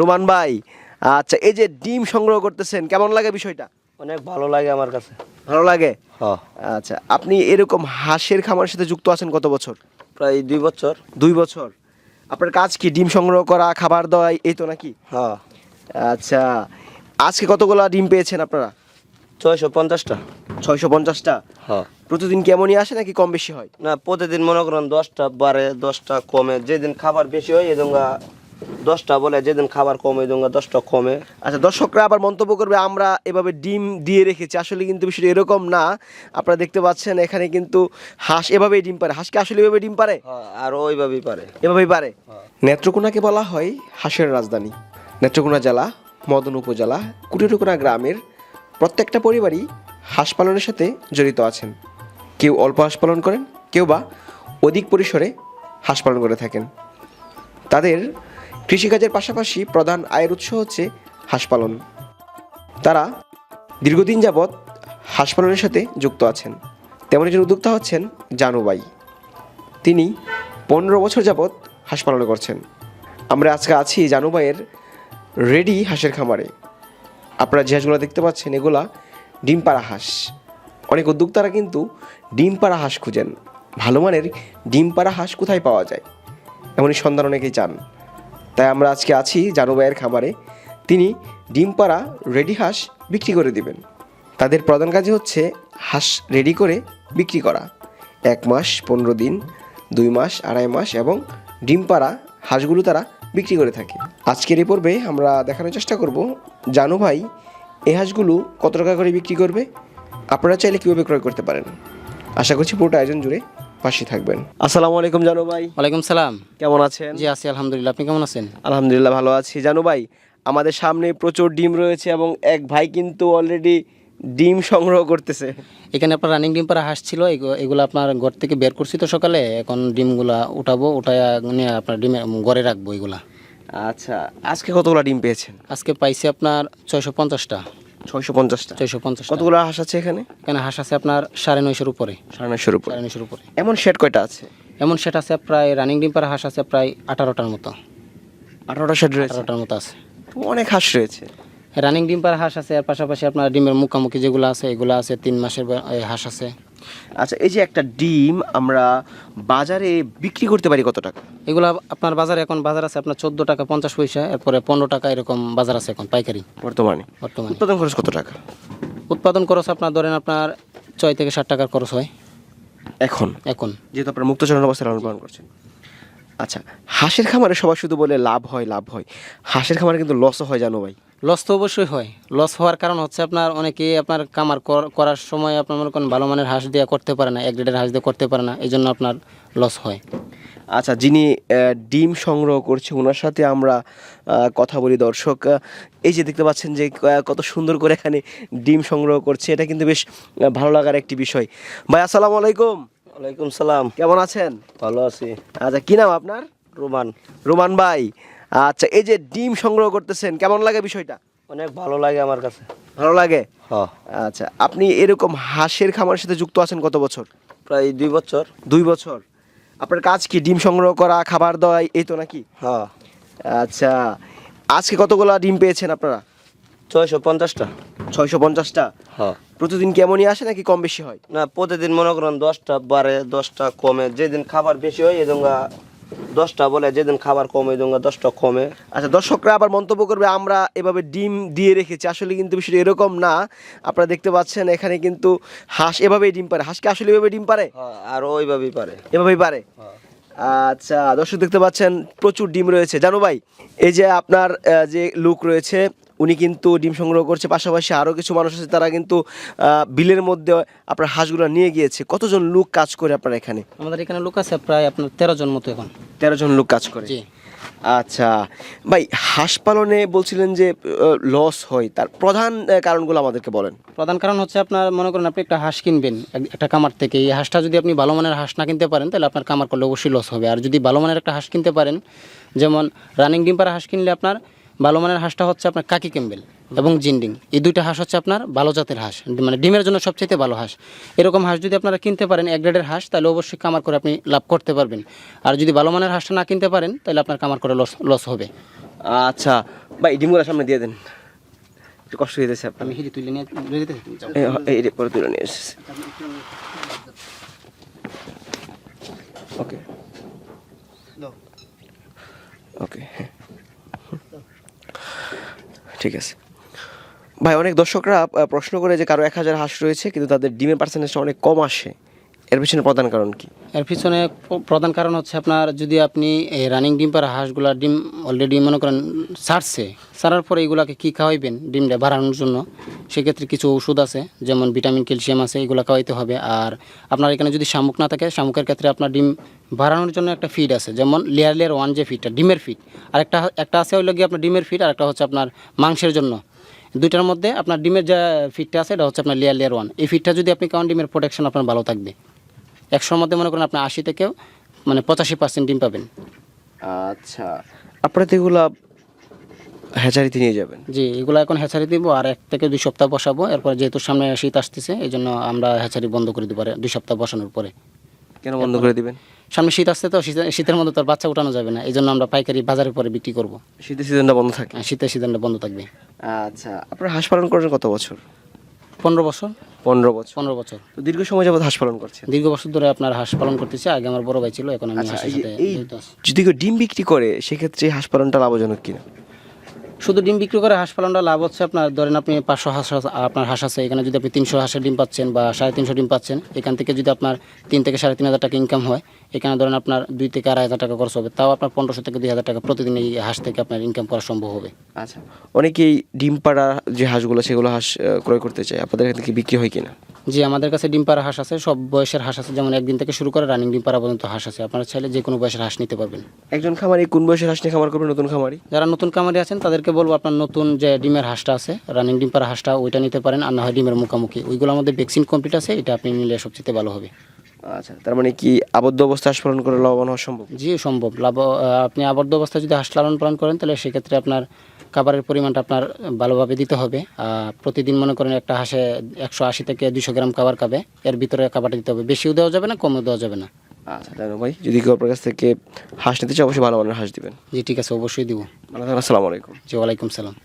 Roman. ভাই আচ্ছা এই যে ডিম সংগ্রহ করতেছেন কেমন লাগে বিষয়টা? অনেক ভালো লাগে আমার কাছে। ভালো লাগে? আচ্ছা আপনি এরকম হাঁসের খামারের সাথে যুক্ত আছেন কত বছর? প্রায় দুই বছর। দুই বছর। আপনার কাজ কি ডিম সংগ্রহ করা খাবার দেওয়া এই তো নাকি? হ্যাঁ আচ্ছা আজকে কতগুলা ডিম পেয়েছেন আপনারা? ছয়শো পঞ্চাশটা। ছয়শো পঞ্চাশটা? হ্যাঁ প্রতিদিন কেমনই আসে নাকি কম বেশি হয়? না প্রতিদিন মনে করেন দশটা বাড়ে দশটা কমে। যেদিন খাবার বেশি হয় এদিন দশটা বলে যেদিন খাবার কমে এদিন দশটা কমে। আচ্ছা দর্শকরা আবার মন্তব্য করবে আমরা এভাবে ডিম দিয়ে রেখেছি। আসলে কিন্তু বিষয়টা এরকম না। আপনারা দেখতে পাচ্ছেন এখানে কিন্তু হাঁস এভাবেই ডিম পারে হাঁসকে আসলে এভাবে ডিম পারে হ্যাঁ আর ওইভাবেই পারে এভাবেই পারে নেত্রকোনাকে বলা হয় হাঁসের রাজধানী। নেত্রকোনা জেলা মদন উপজেলা কুটিরকোনা গ্রামের প্রত্যেকটা পরিবারই হাঁস পালনের সাথে জড়িত আছেন। কেউ অল্প হাঁস পালন করেন কেউ বা অধিক পরিসরে হাঁস পালন করে থাকেন। তাদের কৃষিকাজের পাশাপাশি প্রধান আয়ের উৎস হচ্ছে হাঁস পালন। তারা দীর্ঘদিন যাবৎ হাঁস পালনের সাথে যুক্ত আছেন। তেমন একজন উদ্যোক্তা হচ্ছেন জানুবাই। তিনি পনেরো বছর যাবৎ হাঁস পালন করছেন। আমরা আজকে আছি জানুবাইয়ের রেডি হাঁসের খামারে। আপনারা যে হাঁসগুলো দেখতে পাচ্ছেন, এগুলা ডিম পাড়া হাঁস। অনেক উদ্যোক্তারা কিন্তু ডিম পাড়া হাঁস খুঁজেন। ভালো মানের ডিম পাড়া হাঁস কোথায় পাওয়া যায়? এমনই সন্ধান অনেকেই চান। তাই আমরা আজকে আছি জানু ভাইয়ের খামারে। তিনি ডিম পাড়া রেডি হাঁস বিক্রি করে দিবেন। তাদের প্রধান কাজই হচ্ছে হাঁস রেডি করে বিক্রি করা। এক মাস, পনেরো দিন, দুই মাস, আড়াই মাস এবং ডিম পাড়া হাঁসগুলো তারা বিক্রি করে থাকে। আজকের এই পর্বে আমরা দেখানোর চেষ্টা করব জানু ভাই এই হাঁসগুলো কত টাকা করে বিক্রি করবে? আপনারা চাইলে কীভাবে ক্রয় করতে পারেন? আশা করছি পুরোটা আয়োজন জুড়ে পাশে থাকবেন। আসসালামু আলাইকুম জানু ভাই। ওয়ালাইকুম সালাম। কেমন আছেন? জি আছি আলহামদুলিল্লাহ। আপনি কেমন আছেন? আলহামদুলিল্লাহ ভালো আছি। জানো ভাই আমাদের সামনে প্রচুর ডিম রয়েছে এবং এক ভাই কিন্তু অলরেডি ডিম সংগ্রহ করতেছে। এখানে আপনার রানিং ডিম পাড়া হাঁস ছিল। এগু- এগুলো আপনার ঘর থেকে বের করছি তো সকালে। এখন ডিমগুলা উঠাবো উঠায় নিয়ে আপনার ডিমে ঘরে রাখব এগুলা। আচ্ছা আজকে কতগুলো ডিম পেয়েছেন? আজকে পাইছি আপনার ছয়শো পঞ্চাশটা। ছয়শো পঞ্চাশটা। ছয়শো পঞ্চাশ কতগুলো হাঁস আছে এখানে? এখানে হাঁস আছে আপনার সাড়ে নয়শোর উপরে। সাড়ে নয়শোর উপরে। সাড়ে নয়শোর উপরে। এমন শেড কয়টা আছে? এমন আছে প্রায় রানিং ডিম্পার হাঁস আছে প্রায় আঠারোটার মতো। আঠারোটা শেড রয়েছে? আঠারোটার মতো আছে। অনেক হাঁস রয়েছে। রানিং ডিম্পার হাঁস আছে আর পাশাপাশি আপনার ডিমের মুখামুখি যেগুলো আছে এগুলো আছে তিন মাসের হাঁস আছে। আচ্ছা এই যে একটা ডিম আমরা বাজারে বিক্রি করতে পারি কত টাকা? এগুলো আপনার বাজারে এখন বাজার আছে আপনার চোদ্দ টাকা পঞ্চাশ পয়সা এরপরে পনেরো টাকা এরকম বাজার আছে এখন পাইকারি। বর্তমানে? বর্তমানে। উৎপাদন খরচ কত টাকা? উৎপাদন খরচ আপনার ধরেন আপনার ছয় থেকে ষাট টাকার খরচ হয়। এখন? এখন। যেহেতু আপনারা মুক্তচরণ অবস্থায় লালন পালন করছেন। আচ্ছা হাঁসের খামারে সবাই শুধু বলে লাভ হয় লাভ হয়। হাঁসের খামারে কিন্তু লসও হয় জানো ভাই। লস তো অবশ্যই হয়। লস হওয়ার কারণ হচ্ছে আপনার অনেকেই আপনার কামার করার সময় আপনার মনে করেন ভালো মানের হাঁস দিয়ে করতে পারে না এক গ্রেডের হাঁস দিয়ে করতে পারে না এই জন্য আপনার লস হয়। আচ্ছা যিনি ডিম সংগ্রহ করছে ওনার সাথে আমরা কথা বলি। দর্শক এই যে দেখতে পাচ্ছেন যে কত সুন্দর করে এখানে ডিম সংগ্রহ করছে এটা কিন্তু বেশ ভালো লাগার একটি বিষয়। ভাই আসসালামু আলাইকুম। ওয়ালাইকুম সালাম। কেমন আছেন? ভালো আছি। আচ্ছা কী নাম আপনার? রোমান। রোমান ভাই। আচ্ছা এই যে ডিম সংগ্রহ করতেছেন কেমন লাগে বিষয়টা? অনেক ভালো লাগে আমার কাছে। ভালো লাগে? হ্যাঁ। আচ্ছা আপনি এরকম হাঁসের খামারের সাথে যুক্ত আছেন কত বছর? প্রায় দুই বছর। দুই বছর। আপনার কাজ কি ডিম সংগ্রহ করা খাবার দেওয়া এই তো নাকি? হ্যাঁ। আচ্ছা আজকে কতগুলা ডিম পেয়েছেন আপনারা? ছয়শো পঞ্চাশটা। ছয়শো পঞ্চাশটা? হ্যাঁ। প্রতিদিন কেমনই আসে নাকি কম বেশি হয়? না প্রতিদিন মনে করেন দশটা বাড়ে দশটা কমে। যেদিন খাবার বেশি হয় এদিন দশটা বলে যেদিন খাবার কমে দোঙ্গা দশটা কমে। আচ্ছা দর্শকরা আবার মন্তব্য করবে আমরা এভাবে ডিম দিয়ে রেখেছি। আসলে কিন্তু বিষয়টা এরকম না। আপনারা দেখতে পাচ্ছেন এখানে কিন্তু হাঁস এভাবেই ডিম পারে হাঁসকে আসলে এভাবে ডিম পারে হ্যাঁ আর ওইভাবেই পারে এভাবেই পারে আচ্ছা দর্শক দেখতে পাচ্ছেন প্রচুর ডিম রয়েছে। জানো ভাই এই যে আপনার যে লুক রয়েছে উনি কিন্তু ডিম সংগ্রহ করছে পাশাপাশি আরও কিছু মানুষ আছে তারা কিন্তু বিলের মধ্যে আপনার হাঁসগুলো নিয়ে গিয়েছে। কতজন লোক কাজ করে আপনার এখানে? আমাদের এখানে লোক আছে প্রায় আপনার তেরো জন মতো এখন। তেরো জন লোক কাজ করে? আচ্ছা। ভাই হাঁস পালনে বলছিলেন যে লস হয় তার প্রধান কারণগুলো আমাদেরকে বলেন। প্রধান কারণ হচ্ছে আপনার মনে করেন আপনি একটা হাঁস কিনবেন একটা কামার থেকে। এই হাঁসটা যদি আপনি ভালো মানের হাঁস না কিনতে পারেন তাহলে আপনার কামার করলে অবশ্যই লস হবে। আর যদি ভালো মানের একটা হাঁস কিনতে পারেন যেমন রানিং ডিম পাড়া হাঁস কিনলে আপনার ভালো মানের হাঁসটা হচ্ছে আপনার কাকি ক্যাম্বেল এবং জিন্ডিং। এই দুইটা হাঁস হচ্ছে আপনার ভালো জাতের হাঁস মানে ডিমের জন্য সবচেয়ে ভালো হাঁস। এরকম হাঁস যদি আপনারা কিনতে পারেন এক গ্রেডের হাঁস তাহলে অবশ্যই কামার করে আপনি লাভ করতে পারবেন। আর যদি ভালো মানের হাঁসটা না কিনতে পারেন তাহলে আপনার কামার করে লস লস হবে। আচ্ছা ভাই ডিমগুলো সামনে দিয়ে দেন। একটু কষ্ট হয়ে আপনার। আমি হিরি তুলে নিয়ে এই পরে তুলে নিয়ে এসেছি। ওকে ওকে হ্যাঁ ঠিক আছে। ভাই, অনেক দর্শকরা প্রশ্ন করে যে কারও এক হাজার হাঁস রয়েছে, কিন্তু তাদের ডিমের পার্সেন্টেজটা অনেক কম আসে। এর পিছনে প্রধান কারণ কি? এর পিছনে প্রধান কারণ হচ্ছে আপনার যদি আপনি এই রানিং ডিম পাড়া হাঁসগুলা ডিম অলরেডি মনে করেন সারছে, সারার পরে এগুলাকে কী খাওয়াইবেন ডিমটা বাড়ানোর জন্য? সেক্ষেত্রে কিছু ওষুধ আছে, যেমন ভিটামিন ক্যালসিয়াম আছে, এগুলো খাওয়াইতে হবে। আর আপনার এখানে যদি শামুক না থাকে, শামুকের ক্ষেত্রে আপনার ডিম বাড়ানোর জন্য একটা ফিড আছে, যেমন লেয়ার লেয়ার ওয়ান যে ফিডটা ডিমের ফিড আর একটা একটা আছে ওই গিয়ে আপনার ডিমের ফিড আর একটা হচ্ছে আপনার মাংসের জন্য। দুইটার মধ্যে আপনার ডিমের যে ফিডটা আছে, এটা হচ্ছে আপনার লেয়ার লেয়ার ওয়ান এই ফিডটা যদি আপনি খাওয়ান, ডিমের প্রোটেকশন আপনার ভালো থাকবে। একশোর মধ্যে মনে করেন আপনি আশি থেকেও মানে পঁচাশি পার্সেন্ট ডিম পাবেন। আচ্ছা। আপনারা তো এগুলা হ্যাচারিতে নিয়ে যাবেন। জি এগুলো এখন হ্যাচারি দিব আর এক থেকে দুই সপ্তাহ বসাবো। এরপর যেহেতু সামনে শীত আসতেছে এই জন্য আমরা হ্যাচারি বন্ধ করে দিব দুই সপ্তাহ বসানোর পরে। কেন বন্ধ করে দিবেন? সামনে শীত আসতে তো শীতে- শীতের মধ্যে তো আর বাচ্চা উঠানো যাবে না এই জন্য আমরা পাইকারি বাজারে পরে বিক্রি করব। শীতের সিজনটা বন্ধ থাকে। শীতের সিজনটা বন্ধ থাকবে। আচ্ছা আপনারা হাঁস পালন করেন কত বছর? পনেরো বছর। পনেরো বছর। পনেরো বছর। তো দীর্ঘ সময় যাবত হাঁস পালন করছেন? দীর্ঘ বছর ধরে আপনার হাঁস পালন করতেছে। আগে আমার বড় ভাই ছিল এখন আমি আচ্ছা হাঁসের সাথে। যদি কেউ ডিম বিক্রি করে সেক্ষেত্রে হাঁস পালনটা লাভজনক কিনা? শুধু ডিম বিক্রি করে হাঁস পালনটা লাভ হচ্ছে আপনার, ধরেন আপনি পাঁচশো হাঁস আপনার হাঁস আছে, এখানে যদি আপনি তিনশো হাঁসের ডিম পাচ্ছেন বা সাড়ে তিনশো ডিম পাচ্ছেন, এখান থেকে যদি আপনার তিন থেকে সাড়ে তিন হাজার টাকা ইনকাম হয়, এখানে ধরেন আপনার দুই থেকে আড়াই হাজার টাকা খরচ হবে, তাও আপনার পনেরোশো থেকে দুই হাজার টাকা প্রতিদিন এই হাঁস থেকে আপনার ইনকাম করা সম্ভব হবে। আচ্ছা অনেকেই ডিম পাড়া যে হাঁসগুলো, সেগুলো হাঁস ক্রয় করতে চায়, আপনাদের এখান থেকে বিক্রি হয় কিনা? জি আমাদের কাছে ডিম পাড়া হাঁস আছে সব বয়সের হাঁস আছে। যেমন একদিন থেকে শুরু করে রানিং ডিম পাড়া পর্যন্ত হাঁস আছে। আপনারা চাইলে যে কোনো বয়সের হাঁস নিতে পারবেন। একজন খামারি কোন বয়সের হাঁস নিয়ে খামার করবে নতুন খামারি? যারা নতুন খামারি আছেন তাদেরকে বলব আপনার নতুন যে ডিমের হাঁসটা আছে রানিং ডিম পাড়া হাঁসটা ওইটা নিতে পারেন। আর না হয় ডিমের মুখামুখি। ওইগুলো আমাদের ভ্যাকসিন কমপ্লিট আছে এটা আপনি নিলে সবচেয়ে ভালো হবে। আচ্ছা তার মানে কি আবদ্ধ অবস্থায় হাঁস পালন করে লাভবান হওয়া সম্ভব? জি সম্ভব। লাভ আপনি আবদ্ধ অবস্থায় যদি হাঁস লালন পালন করেন তাহলে সেক্ষেত্রে আপনার খাবারের পরিমাণটা আপনার ভালোভাবে দিতে হবে। প্রতিদিন মনে করেন একটা হাঁসে একশো আশি থেকে দুশো গ্রাম খাবার খাবে। এর ভিতরে খাবারটা দিতে হবে। বেশিও দেওয়া যাবে না কমও দেওয়া যাবে না। আচ্ছা জানো ভাই? যদি কেউ আপনার কাছ থেকে হাঁস নিতে চায় অবশ্যই ভালো মানের হাঁস দিবেন। জি ঠিক আছে অবশ্যই দিব। আসসালামু আলাইকুম। জি ওয়ালাইকুম সালাম।